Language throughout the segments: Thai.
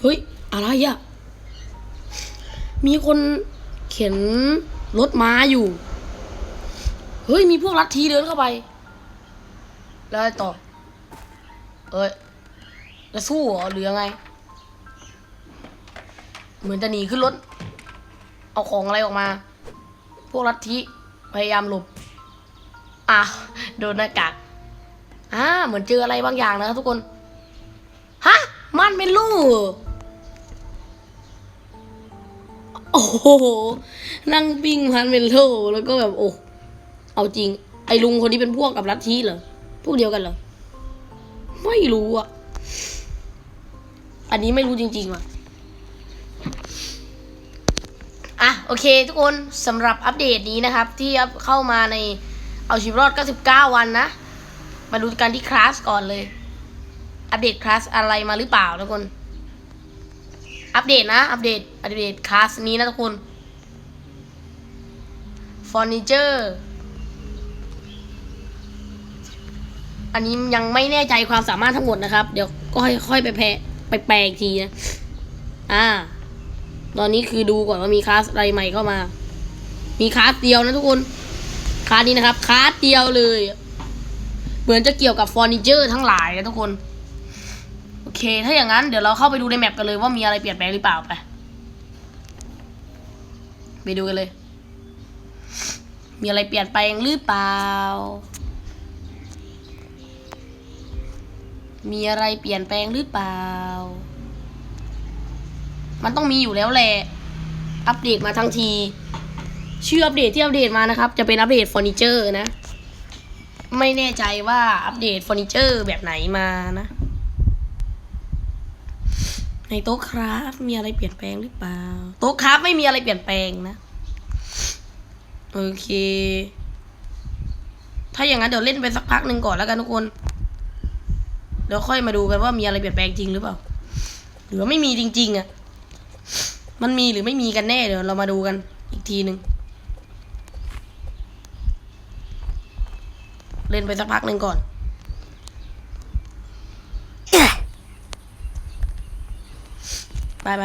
เฮ้ย อะไรอะมีคนเข็นรถม้าอยู่ เฮ้ย มีพวกลัทธิเดินเข้าไป แล้วต่อ เอ้ย จะสู้เหรอหรือยังไง เหมือนจะหนีขึ้นรถ เอาของอะไรออกมา พวกลัทธิพยายามหลบ อะ โดนหน้ากากอ่าเหมือนเจออะไรบางอย่างนะครับทุกคน ฮะ มันเป็นลูก โอ้โห นั่งปิ้งพันเป็นโลแล้วก็แบบโอ้ เอาจริง ไอ้ลุงคนนี้เป็นพวกกับลัทธิเหรอ พวกเดียวกันเหรอ ไม่รู้อะ อันนี้ไม่รู้จริงๆว่ะ อะ โอเค ทุกคนสำหรับอัปเดตนี้นะครับ ที่เข้ามาในเอาชีวิตรอด 99 วันนะ มาดูกันที่คลาสก่อนเลย อัปเดตคลาสอะไรมาหรือเปล่าทุกคน อัปเดตนะ อัปเดต อัปเดตคลาสนี้นะทุกคนเฟอร์นิเจอร์ อันนี้ยังไม่แน่ใจความสามารถทั้งหมดนะครับ เดี๋ยวก็ค่อยๆไปแพไปแปลอีกทีนะ อ่า ตอนนี้คือดูก่อนว่ามีคลาสอะไรใหม่เข้ามา มีคลาสเดียวนะทุกคน คลาสนี้นะครับ คลาสเดียวเลย เหมือนจะเกี่ยวกับเฟอร์นิเจอร์ทั้งหลายนะทุกคน เค ถ้าอย่างนั้นเดี๋ยวเราเข้าไปดูในแมปกันเลยว่ามีอะไรเปลี่ยนแปลงหรือเปล่าไป ไปดูกันเลย มีอะไรเปลี่ยนแปลงหรือเปล่า มีอะไรเปลี่ยนแปลงหรือเปล่า มันต้องมีอยู่แล้วแหละ อัปเดตมาทั้งที ชื่ออัปเดตที่อัปเดตมานะครับ จะเป็นอัปเดตเฟอร์นิเจอร์นะ ไม่แน่ใจว่าอัปเดตเฟอร์นิเจอร์แบบไหนมานะ ในโต๊ะคราฟมีอะไรเปลี่ยนแปลงหรือเปล่า โต๊ะคราฟไม่มีอะไรเปลี่ยนแปลงนะ โอเค ถ้าอย่างนั้นเดี๋ยวเล่นไปสักพักหนึ่งก่อนแล้วกันทุกคน เดี๋ยวค่อยมาดูกันว่ามีอะไรเปลี่ยนแปลงจริงหรือเปล่า หรือว่าไม่มีจริง ๆอะ่ะ มันมีหรือไม่มีกันแน่เดี๋ยวเรามาดูกันอีกทีหนึ่งเล่นไปสักพักหนึ่งก่อน ไปไป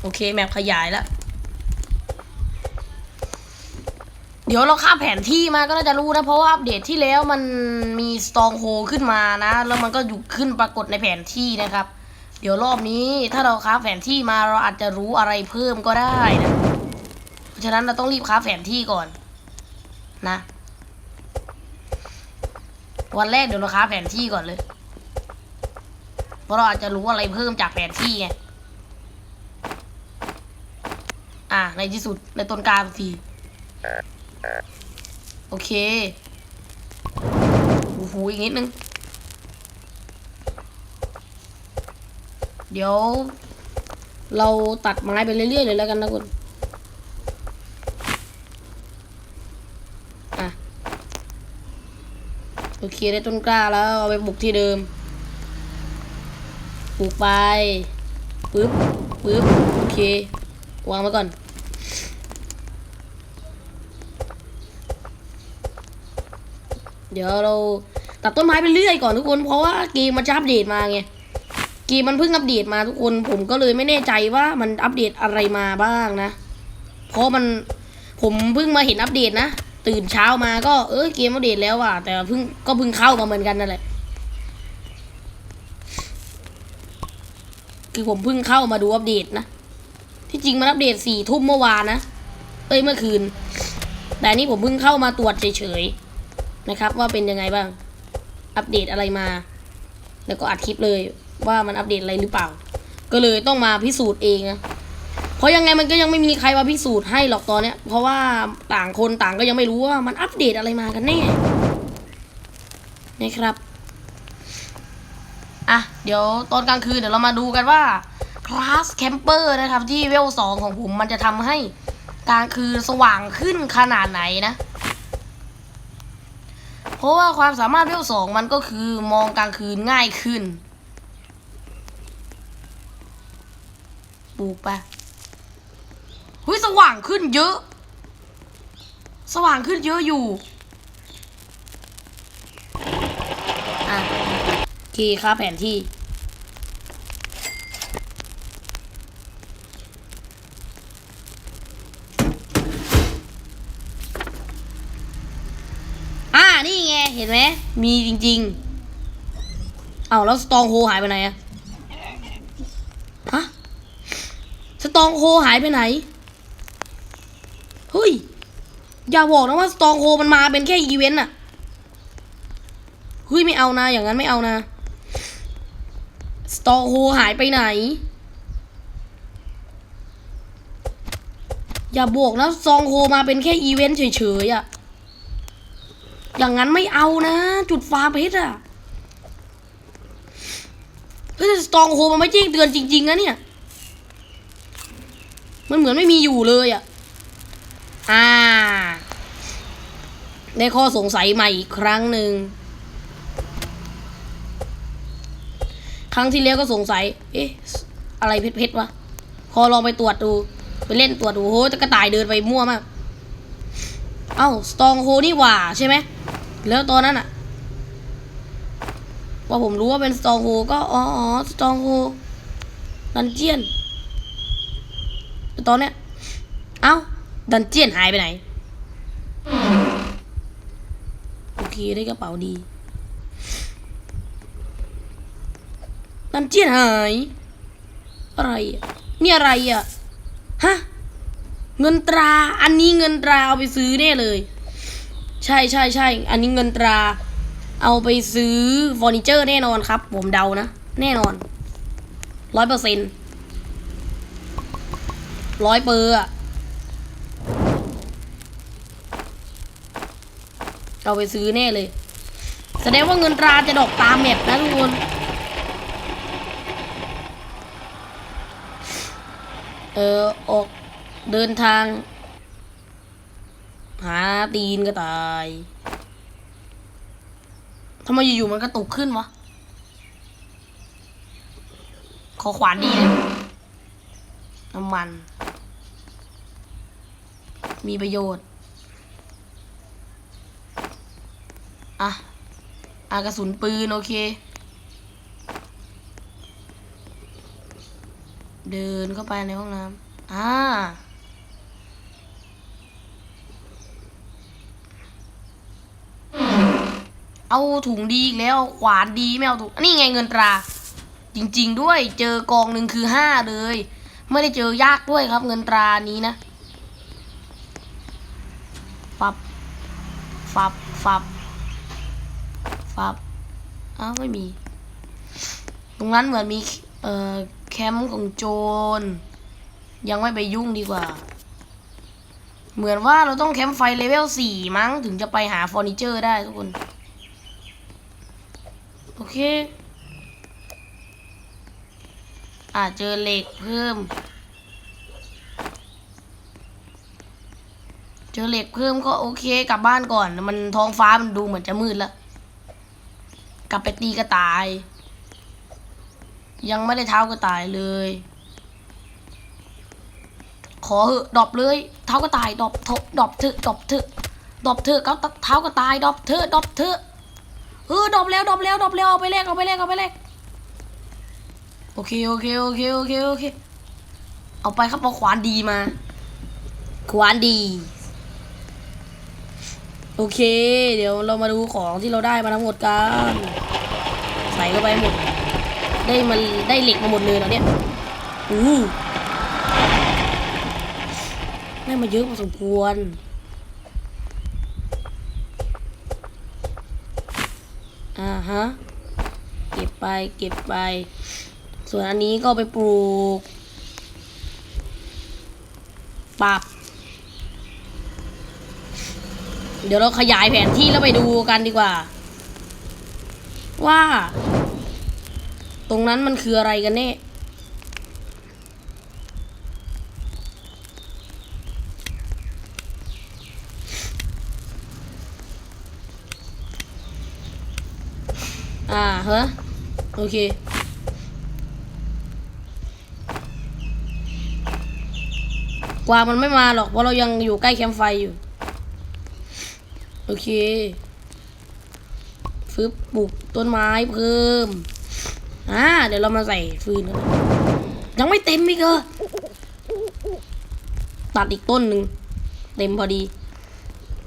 โอเค แมปขยายแล้ว เดี๋ยวเราข้ามแผนที่มาก็น่าจะรู้นะ เพราะว่าอัปเดตที่แล้วมันมีสตองโฮขึ้นมานะ แล้วมันก็อยู่ขึ้นปรากฏในแผนที่นะครับ เดี๋ยวรอบนี้ถ้าเราค้าแผนที่มาเราอาจจะรู้อะไรเพิ่มก็ได้นะเพราะฉะนั้นเราต้องรีบค้าแผนที่ก่อน นะ วันแรกเดี๋ยวเราค้าแผนที่ก่อนเลย ราะเราอาจจะรู้อะไรเพิ่มจากแผนที่ไง อะ ในที่สุดในต้นกลางทีโอเคโอ้โหอีกนิดนึง เดี๋ยว เราตัดไม้ไปเรื่อยๆเลยแล้วกันนะคุณอะโอเคได้ต้นกล้าแล้ว เอาไปบุกที่เดิม ปลูกไปปึ๊บปึ๊บโอเค วางไว้ก่อน เดี๋ยวเราตัดต้นไม้ไปเรื่อยก่อนทุกคน เพราะว่าเกมมันจะอัปเดตมาไง เกมมันเพิ่งอัปเดตมาทุกคน ผมก็เลยไม่แน่ใจว่ามันอัปเดตอะไรมาบ้างนะ เพราะมันผมเพิ่งมาเห็นอัปเดตนะ ตื่นเช้ามาก็เออเกมอัปเดตแล้วอะ แต่เพิ่งก็เพิ่งเข้ามาเหมือนกันนั่นแหละ คือผมเพิ่งเข้ามาดูอัปเดตนะ ที่จริงมันอัปเดตสี่ทุ่มเมื่อวานนะ เอ้ยเมื่อคืน แต่นนี่ผมเพิ่งเข้ามาตรวจเฉยๆนะครับ ว่าเป็นยังไงบ้าง อัปเดตอะไรมา แล้วก็อัดคลิปเลยว่ามันอัปเดตอะไรหรือเปล่า ก็เลยต้องมาพิสูจน์เองนะ เพราะยังไงมันก็ยังไม่มีใครมาพิสูจน์ให้หรอกตอนเนี้ย เพราะว่าต่างคนต่างก็ยังไม่รู้ว่ามันอัปเดตอะไรมากันแน่ นะครับ อะ เดี๋ยวตอนกลางคืนเดี๋ยวเรามาดูกันว่าคลาสแคมเปอร์นะครับที่เวลสองของผมมันจะทำให้กลางคืนสว่างขึ้นขนาดไหนนะ เพราะว่าความสามารถเวลสองมันก็คือมองกลางคืนง่ายขึ้นปลูกไปเฮ้ยสว่างขึ้นเยอะ สว่างขึ้นเยอะอยู่ อะโอเคครับแผนที่ อ่า นี่ไง เห็นไหม มีจริง ๆ เอาแล้วสตองโฮหายไปไหนอะฮะ สตองโฮหายไปไหน เฮ้ย อย่าบอกนะว่าสตองโฮมันมาเป็นแค่อีเวนต์อะเฮ้ยไม่เอานะ อย่างนั้นไม่เอานะ สตองโฮหายไปไหน อย่าบอกนะซองโฮมาเป็นแค่อีเวนต์เฉยๆอะอย่างนั้นไม่เอานะ จุดฟาร์มเพชรอะเฮ้ยสตองโฮมันไม่แจ้งเตือนจริงๆนะเนี่ย มันเหมือนไม่มีอยู่เลยอะอ่า ได้ข้อสงสัยใหม่อีกครั้งหนึ่ง รั้งที่แล้วก็สงสัย เอ๊ะ อะไรเพชรๆวะ พอลองไปตรวจดู ไปเล่นตรวจดูโหจะกระต่ายเดินไปมั่วมาก เอ้า สตองโฮนี่หว่าใช่ไหม แล้วตอนนั้นอะพอผมรู้ว่าเป็นสตองโฮก็ อ๋อสตองโฮดันเจียนแต่ตอนเนี้ย เอ้า ดันเจียนหายไปไหน โอเค ได้กระเป๋าดี ดันเจียนหาย อะไรอะนี่อะไรอะฮะ เงินตรา อันนี้เงินตราเอาไปซื้อแน่เลย ใช่ใช่ใช่ อันนี้เงินตรา เอาไปซื้อเฟอร์นิเจอร์แน่นอนครับ ผมเดานะ แน่นอนร้อยเปอร์เซ็นต์ร้อยเปอร์อะเอาไปซื้อแน่เลย แสดงว่าเงินตราจะดอกตามแมปนะทุกคน เออออกเดินทาง หาตีนก็ตายทำไมอยู่ๆมันกระตุกขึ้นวะ ขอขวานดีเลยน้ำมัน มีประโยชน์ อะ อากระสุนปืน โอเค เดินเข้าไปในห้องน้ำอ่าเอาถุงดีอีกแล้วขวานดีไม่เอาถุงนี่ไงเงินตรา จริง ๆ ด้วยเจอกองหนึ่งคือห้าเลย ไม่ได้เจอยากด้วยครับเงินตรานี้นะฟับฟับฟับฟับอ้าวไม่มี ตรงนั้นเหมือนมีเอ่อ มป์ของโจร ยังไม่ไปยุ่งดีกว่า เหมือนว่าเราต้องแคมป์ไฟเลเวลสี่มั้ง ถึงจะไปหาเฟอร์นิเจอร์ได้ทุกคน โอเค อ่าเจอเหล็กเพิ่ม เจอเหล็กเพิ่มก็โอเค กลับบ้านก่อน มันท้องฟ้ามันดูเหมือนจะมืดแล้ว กลับไปตีกระต่าย ยังไม่ได้เท้ากระต่ายเลย ขอเหอะดอปเลย เท้ากระต่ายดอปเถอดอปเถอะดอปเถอะดอปเถอะเขาเท้ากระต่ายดอปเถอะดอปเถอะเออดอปแล้วดอปแล้วดอปแล้วเอาไปแลกเอาไปแลกเอาไปแลกโอเคโอเคโอเคโอเคโอเคเอาไปครับเอาขวานดีมา ขวานดี โอเค เดี๋ยวเรามาดูของที่เราได้มาทั้งหมดกัน ใส่เข้าไปหมด ได้มันได้เหล็กมาหมดเลยแล้วเนี่ยอู้ได้มาเยอะพอสมควร อ่าฮะ เก็บไปเก็บไป ส่วนอันนี้ก็ไปปลูกปรับเดี๋ยวเราขยายแผนที่แล้วไปดูกันดีกว่า ว่า ตรงนั้นมันคืออะไรกันแน่อ่าฮะโอเคกว่ามันไม่มาหรอกเพราะเรายังอยู่ใกล้แคมป์ไฟอยู่ โอเคฟึบปลูกต้นไม้เพิ่ม อ่าเดี๋ยวเรามาใส่ฟืนยังไม่เต็มอีกเหรอตัดอีกต้นหนึ่งเต็มพอดี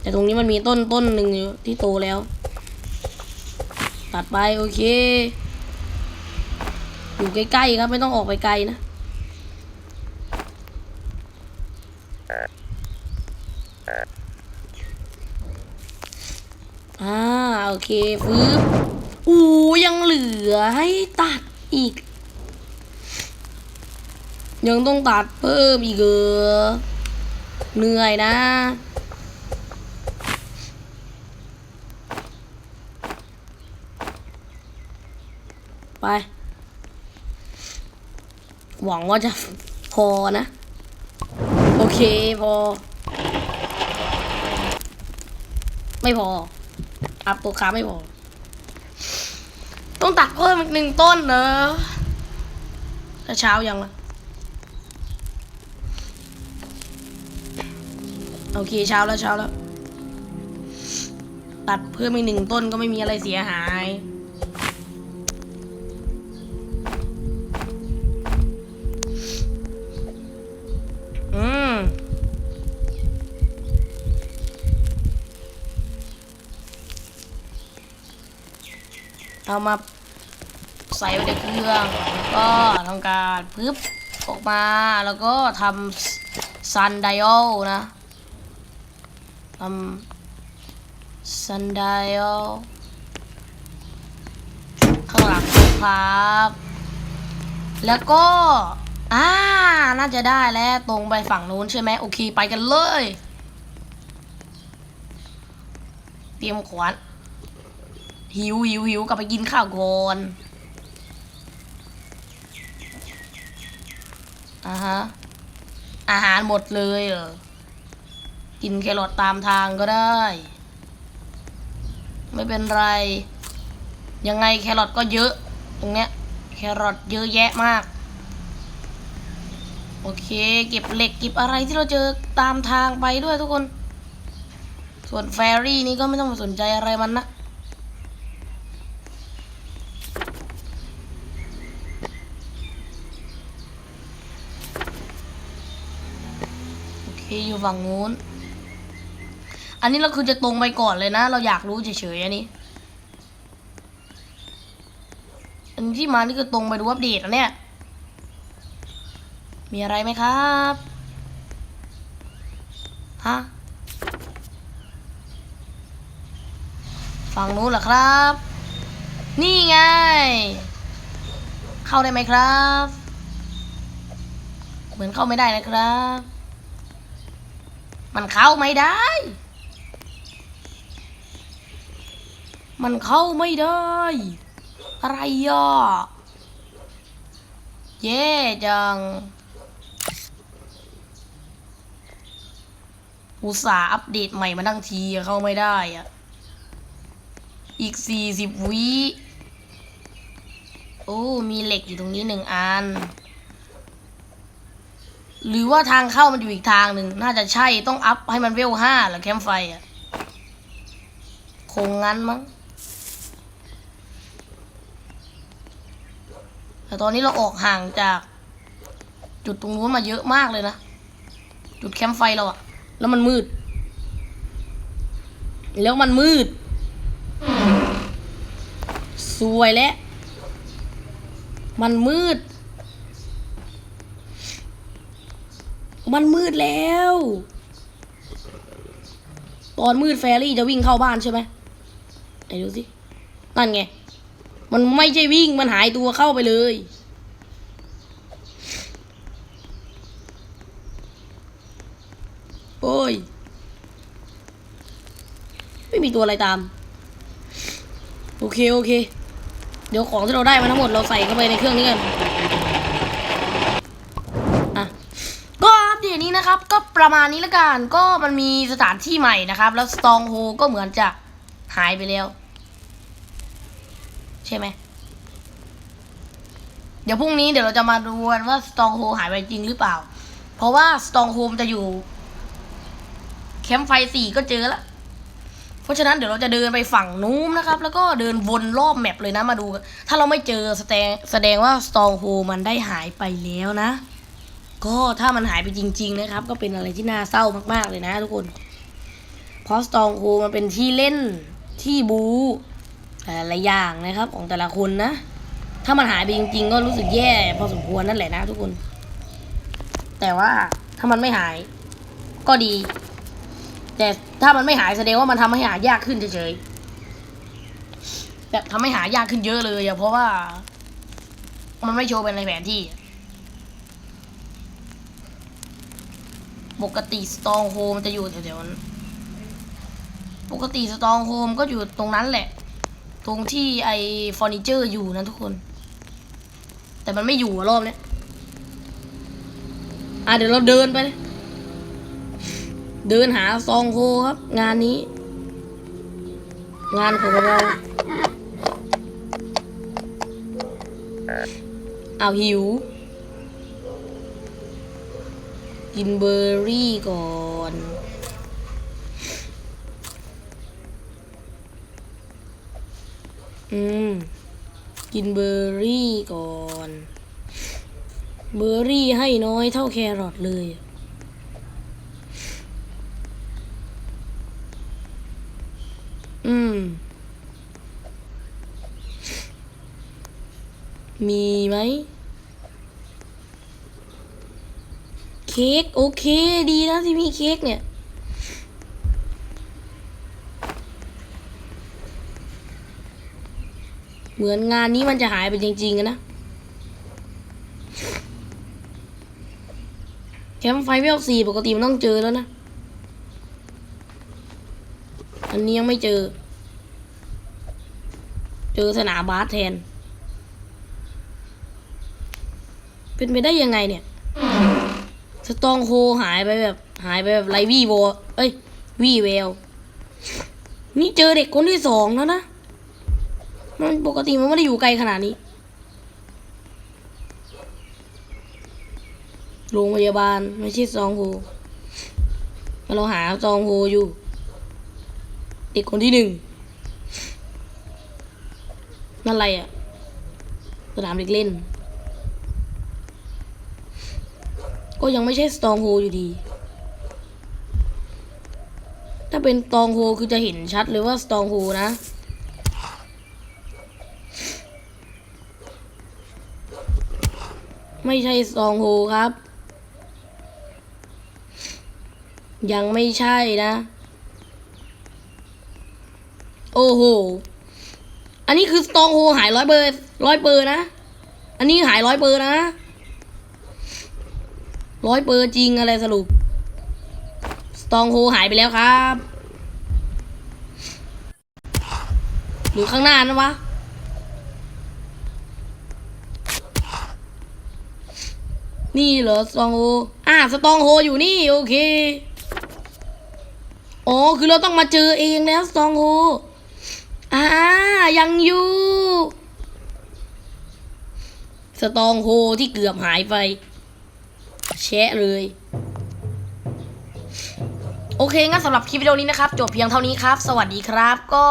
แต่ตรงนี้มันมีต้นต้นหนึ่งอยู่ที่โตแล้ว ตัดไปโอเค อยู่ใกล้ๆครับไม่ต้องออกไปไกลนะอ่าโอเคฟืบ อู้ยังเหลือให้ตัดอีก ยังต้องตัดเพิ่มอีกเหรอเหนื่อยนะไป หวังว่าจะพอนะ โอเคพอ ไม่พออัพตัวค้าไม่พอ ต้องตัดเพิ่มอีกหนึ่งต้นเนอะถ้าเช้ายังล่ะโอเคเช้าแล้วเช้าแล้ว ตัดเพิ่มอีกหนึ่งต้นก็ไม่มีอะไรเสียหายอืมเอามา ส่ไว้ในเครื่องก็ทำการปึ๊บออกมาแล้วก็ทำซันไดโอนะทำซันไดโอข้างหลังครับ แล้วก็อ่าน่าจะได้แล้วตรงไปฝั่งนู้นใช่ไหมโอเคไปกันเลย เตรียมขวานหิวหิวหิวกลับไปกินข้าวก่อน อ่าฮะ อาหารหมดเลยเหรอ กินแครอทตามทางก็ได้ ไม่เป็นไร ยังไงแครอทก็เยอะ ตรงเนี้ย แครอทเยอะแยะมาก โอเค เก็บเหล็กเก็บอะไรที่เราเจอตามทางไปด้วยทุกคน ส่วนแฟรี่นี่ก็ไม่ต้องมาสนใจอะไรมันนะ อเคอยู่ฝั่งนู้น อันนี้เราคือจะตรงไปก่อนเลยนะ เราอยากรู้เฉยๆอันนี้ อันที่มานี่คือตรงไปดูอัปเดตนเนี่ยมีอะไรไหมครับฮะฝั่งนู้นเหรอครับ นี่ไง เข้าได้ไหมครับ เหมือนเข้าไม่ได้นะครับ มันเข้าไม่ได้ มันเข้าไม่ได้ อะไรอะเย่จัง อุตส่าห์อัปเดตใหม่มาทั้งทีเข้าไม่ได้อะอีกสี่สิบวิ โอ้ มีเหล็กอยู่ตรงนี้หนึ่งอัน หรือว่าทางเข้ามันอยู่อีกทางหนึ่งน่าจะใช่ต้องอัพให้มันเวลห้าหรอแคมไฟอะคงงั้นมั้งแต่ตอนนี้เราออกห่างจาก จุดตรงนู้นมาเยอะมากเลยนะ จุดแคมป์ไฟเราอะแล้วมันมืด แล้วมันมืด สวยแล้ว มันมืด มันมืดแล้ว ตอนมืดแฟรี่จะวิ่งเข้าบ้านใช่ไหมไหนดูสิ นั่นไง มันไม่ใช่วิ่งมันหายตัวเข้าไปเลย โอ้ย ไม่มีตัวอะไรตาม โอเค โอเค เดี๋ยวของที่เราได้มาทั้งหมดเราใส่เข้าไปในเครื่องนี้กัน อะ ก็อัปเดตนี้นะครับ ก็ ประมาณนี้ละกันก็มันมีสถานที่ใหม่นะครับ แล้วสตองโฮก็เหมือนจะหายไปแล้ว ใช่ไหมเดี๋ยวพรุ่งนี้เดี๋ยวเราจะมาดูกันว่าสตองโฮหายไปจริงหรือเปล่า เพราะว่าสตองโฮมจะอยู่แคมป์ไฟสี่ก็เจอแล้วเพราะฉะนั้นเดี๋ยวเราจะเดินไปฝั่งนู้นนะครับ แล้วก็เดินวนรอบแมปเลยนะมาดู ถ้าเราไม่เจอแสดงแสดงว่าสตองโฮมันได้หายไปแล้วนะ ก็ถ้ามันหายไปจริง ๆ นะครับ ก็เป็นอะไรที่น่าเศร้ามากๆเลยนะทุกคนเพราะสตองโฮมันเป็นที่เล่นที่บูหลายอย่างนะครับ ของแต่ละคนนะ ถ้ามันหายไปจริง ๆ ก็รู้สึกแย่ พอสมควรนั่นแหละนะทุกคน แต่ว่าถ้ามันไม่หาย ก็ดี แต่ถ้ามันไม่หายแสดงว่ามันทำให้หายากขึ้นเฉยๆแบบทำให้หายากขึ้นเยอะเลยอะเพราะว่า มันไม่โชว์เป็นในแผนที่ ปกติสตองโฮมจะอยู่แถวๆนั้นปกติสตองโฮมก็อยู่ตรงนั้นแหละ ตรงที่ไอเฟอร์นิเจอร์อยู่นะทุกคน แต่มันไม่อยู่รอบเนี้ยอะเดี๋ยวเราเดินไป เดินหาซองโฮครับ งานนี้ งานของเราเอาหิว กินเบอร์รี่ก่อนอืมกินเบอร์รี่ก่อน เบอร์รี่ให้น้อยเท่าแครอทเลย อืม มีไหม เค้กโอเคดีนะที่มีเค้กเนี่ยเหมือนงานนี้มันจะหายไปจริงๆนะแคมไฟเวลสี่ปกติมันต้องเจอแล้วนะ อันนี้ยังไม่เจอ เจอสนามบาสแทน เป็นไปได้ยังไงเนี่ย สตองโฮหายไปแบบ หายไปแบบไรวี่โวเอ้ย วี่เวล นี่เจอเด็กคนที่สองแล้วนะ มันปกติมันไม่ได้อยู่ไกลขนาดนี้ โรงพยาบาลไม่ใช่ซองโฮเราหาซองโฮอยู่ เด็กคนที่หนึ่ง นั่นอะไรอะสนามเด็กเล่น ก็ยังไม่ใช่สตองโฮอยู่ดี ถ้าเป็นสตองโฮคือจะเห็นชัดเลยว่าสตองโฮนะ ไม่ใช่สตองโฮครับ ยังไม่ใช่นะ โอ้โห อันนี้คือสตองโฮหายร้อยเบอร์ร้อยเบอร์นะ อันนี้หายร้อยเบอร์นะ ร้อยเบอร์จริงอะไรสรุป สตองโฮหายไปแล้วครับ หรือข้างหน้านะวะ นี่เหรอ สตองโฮ อ่าสตองโฮอยู่นี่ โอเค อ๋อ คือเราต้องมาเจอเองแล้ว สตองโฮ อ่า ยังอยู่ สตองโฮที่เกือบหายไป แชะเลย โอเคงั้นสำหรับคลิปวิดีโอนี้นะครับ จบเพียงเท่านี้ครับ สวัสดีครับก็